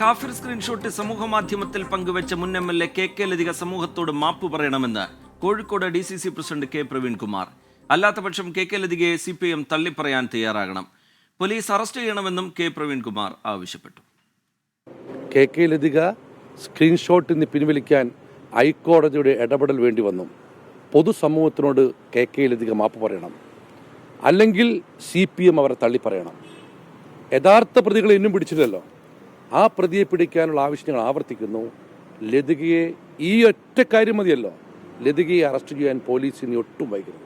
കാഫിർ സ്ക്രീൻഷോട്ട് സമൂഹ മാധ്യമത്തിൽ പങ്കുവച്ച മുൻ M L A K K Lathika സമൂഹത്തോട് മാപ്പ് പറയണമെന്ന് Kozhikode D C C president K Praveenkumar. അല്ലാത്തപക്ഷം കെ കെ ലതികയെ സി പി എം തള്ളിപ്പറയാൻ തയ്യാറാകണം. പോലീസ് അറസ്റ്റ് ചെയ്യണമെന്നും കെ പ്രവീൺകുമാർ ആവശ്യപ്പെട്ടു. കെ കെ ലതിക സ്ക്രീൻഷോട്ട് ഇന്ന് പിൻവലിക്കാൻ ഹൈക്കോടതിയുടെ ഇടപെടൽ വേണ്ടി വന്നു. പൊതുസമൂഹത്തിനോട് കെ കെ ലതിക മാപ്പ് പറയണം. അല്ലെങ്കിൽ സി പി എം അവരെ തള്ളിപ്പറയണം. യഥാർത്ഥ പ്രതികളെ ഇന്നും പിടിച്ചില്ലല്ലോ. ആ പ്രതിയെ പിടിക്കാനുള്ള ആവശ്യങ്ങൾ ആവർത്തിക്കുന്നു. ലതികയെ ഈ ഒറ്റ കാര്യം മതിയല്ലോ. ലതികയെ അറസ്റ്റ് ചെയ്യാൻ പോലീസ് ഇനി ഒട്ടും വൈകരുത്.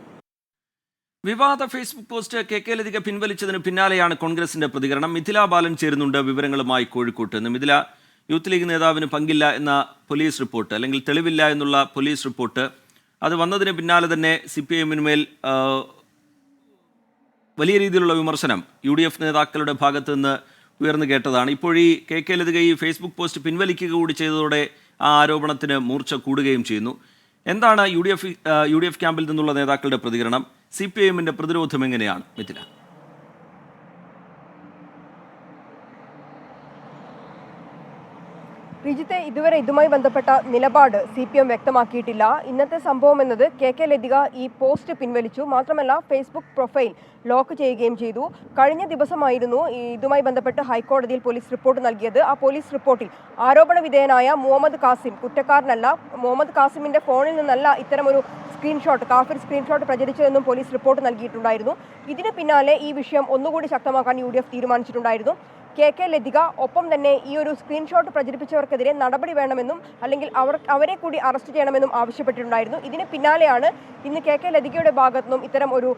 വിവാദ Facebook post K K Lathika പിൻവലിച്ചതിന് പിന്നാലെയാണ് കോൺഗ്രസിന്റെ പ്രതികരണം. മിഥില ബാലൻ ചേരുന്നുണ്ട് വിവരങ്ങളുമായി കോഴിക്കോട്ട് നിന്ന്. മിഥില യൂത്ത് ലീഗ് നേതാവിന് പങ്കില്ല എന്ന പോലീസ് റിപ്പോർട്ട് അല്ലെങ്കിൽ തെളിവില്ല എന്നുള്ള പോലീസ് റിപ്പോർട്ട്. അത് വന്നതിന് പിന്നാലെ തന്നെ സി പി എമ്മിനുമേൽ വലിയ രീതിയിലുള്ള വിമർശനം. യു ഡി എഫ് നേതാക്കളുടെ ഭാഗത്ത് നിന്ന് ഉയർന്നു കേട്ടതാണ്. ഇപ്പോൾ ഈ കെ കെ ലതിക ഈ ഫേസ്ബുക്ക് പോസ്റ്റ് പിൻവലിക്കുക കൂടി ചെയ്തതോടെ ആ ആരോപണത്തിന് മൂർച്ച കൂടുകയും ചെയ്യുന്നു. എന്താണ് U D F U D F ക്യാമ്പിൽ നിന്നുള്ള നേതാക്കളുടെ പ്രതികരണം? സി പി ഐ എമ്മിന്റെ പ്രതിരോധം എങ്ങനെയാണ്? മിഥില റിജിത്തെ ഇതുവരെ ഇതുമായി ബന്ധപ്പെട്ട നിലപാട് സി പി എം വ്യക്തമാക്കിയിട്ടില്ല. ഇന്നത്തെ സംഭവം എന്നത് കെ കെ ലതിക ഈ പോസ്റ്റ് പിൻവലിച്ചു. മാത്രമല്ല ഫേസ്ബുക്ക് പ്രൊഫൈൽ ലോക്ക് ചെയ്യുകയും ചെയ്തു. കഴിഞ്ഞ ദിവസമായിരുന്നു ഇതുമായി ബന്ധപ്പെട്ട് ഹൈക്കോടതിയിൽ പോലീസ് റിപ്പോർട്ട് നൽകിയത്. ആ പോലീസ് റിപ്പോർട്ടിൽ ആരോപണ വിധേയനായ മുഹമ്മദ് കാസിം കുറ്റക്കാരനല്ല. മുഹമ്മദ് കാസിമിന്റെ ഫോണിൽ നിന്നല്ല ഇത്തരമൊരു സ്ക്രീൻഷോട്ട് കാഫിർ സ്ക്രീൻഷോട്ട് പ്രചരിച്ചതെന്നും പോലീസ് റിപ്പോർട്ട് നൽകിയിട്ടുണ്ടായിരുന്നു. ഇതിന് പിന്നാലെ ഈ വിഷയം ഒന്നുകൂടി ശക്തമാക്കാൻ യു തീരുമാനിച്ചിട്ടുണ്ടായിരുന്നു. കെ കെ ലതിക ഒപ്പം തന്നെ ഈ ഒരു സ്ക്രീൻഷോട്ട് പ്രചരിപ്പിച്ചവർക്കെതിരെ നടപടി വേണമെന്നും അല്ലെങ്കിൽ അവർ അവരെ കൂടി അറസ്റ്റ് ചെയ്യണമെന്നും ആവശ്യപ്പെട്ടിട്ടുണ്ടായിരുന്നു. ഇതിന് പിന്നാലെയാണ് ഇന്ന് കെ കെ ലതികയുടെ ഭാഗത്തു നിന്നും ഇത്തരം ഒരു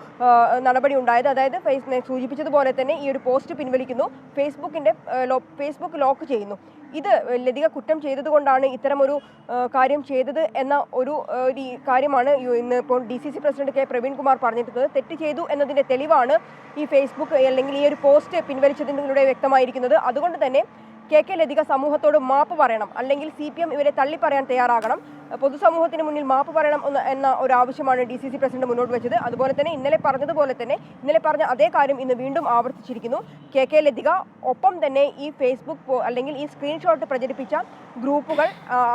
നടപടി ഉണ്ടായത്. അതായത് ഫേസ് സൂചിപ്പിച്ചതുപോലെ തന്നെ ഈ ഒരു പോസ്റ്റ് പിൻവലിക്കുന്നു. ഫേസ്ബുക്കിന്റെ ഫേസ്ബുക്ക് ലോക്ക് ചെയ്യുന്നു. ഇത് ലതിക കുറ്റം ചെയ്തതുകൊണ്ടാണ് ഇത്തരമൊരു കാര്യം ചെയ്തത് എന്ന ഒരു കാര്യമാണ് ഇന്ന് ഇപ്പോൾ D C C president K Praveenkumar പറഞ്ഞിട്ടുള്ളത്. തെറ്റ് ചെയ്തു എന്നതിന്റെ തെളിവാണ് ഈ ഫേസ്ബുക്ക് അല്ലെങ്കിൽ ഈ ഒരു പോസ്റ്റ് പിൻവലിച്ചതിലൂടെ വ്യക്തമായിരിക്കുന്നത് അതുകൊണ്ട് തന്നെ കെ കെ ലതിക സമൂഹത്തോട് മാപ്പ് പറയണം. അല്ലെങ്കിൽ സി പി എം ഇവരെ തള്ളിപ്പറയാൻ തയ്യാറാകണം. പൊതുസമൂഹത്തിന് മുന്നിൽ മാപ്പ് പറയണം എന്ന് ഒരു ആവശ്യമാണ് ഡി സി സി പ്രസിഡന്റ് മുന്നോട്ട് വെച്ചത്. അതുപോലെ തന്നെ ഇന്നലെ പറഞ്ഞതുപോലെ തന്നെ ഇന്നലെ പറഞ്ഞ അതേ കാര്യം ഇന്ന് വീണ്ടും ആവർത്തിച്ചിരിക്കുന്നു. കെ കെ ലതിക ഒപ്പം തന്നെ ഈ ഫേസ്ബുക്ക് അല്ലെങ്കിൽ ഈ സ്ക്രീൻഷോട്ട് പ്രചരിപ്പിച്ച ഗ്രൂപ്പുകൾ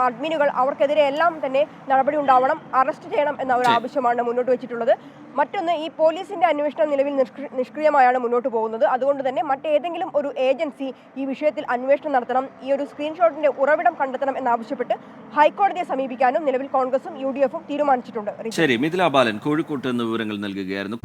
അഡ്മിനുകൾ അവർക്കെതിരെ എല്ലാം തന്നെ നടപടി ഉണ്ടാവണം അറസ്റ്റ് ചെയ്യണം എന്ന ഒരു ആവശ്യമാണ് മുന്നോട്ട് വെച്ചിട്ടുള്ളത്. മറ്റൊന്ന് ഈ പോലീസിന്റെ അന്വേഷണം നിലവിൽ നിഷ്ക്രി- നിഷ്ക്രിയമായാണ് മുന്നോട്ട് പോകുന്നത്. അതുകൊണ്ട് തന്നെ മറ്റേതെങ്കിലും ഒരു ഏജൻസി ഈ വിഷയത്തിൽ അന്വേഷണം നടത്തണം ഈ ഒരു സ്ക്രീൻഷോട്ടിന്റെ ഉറവിടം കണ്ടെത്തണം എന്നാവശ്യപ്പെട്ട് ഹൈക്കോടതിയെ സമീപിക്കാനും നിലവിൽ കോൺഗ്രസും യു ഡി എഫും തീരുമാനിച്ചിട്ടുണ്ട്. ശരി മിഥില ബാലൻ കോഴിക്കോട്ട് വിവരങ്ങൾ നൽകുകയായിരുന്നു.